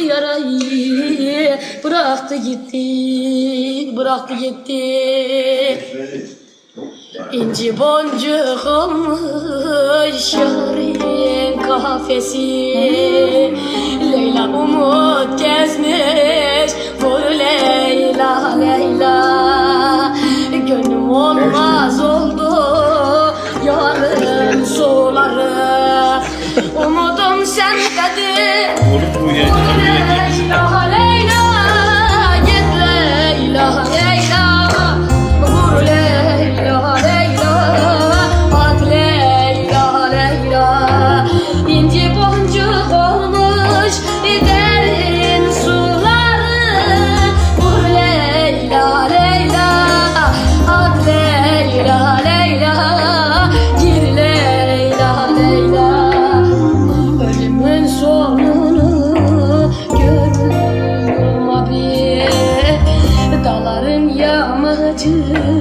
yarayı bıraktı gitti, bıraktı gitti. İnci boncuk olmuş yarın kafesi Leyla umut gezmiş bu Leyla Leyla. Gönlüm olmaz oldu yarın suları. Umudum sendedir Oğlum bu yayını Allah to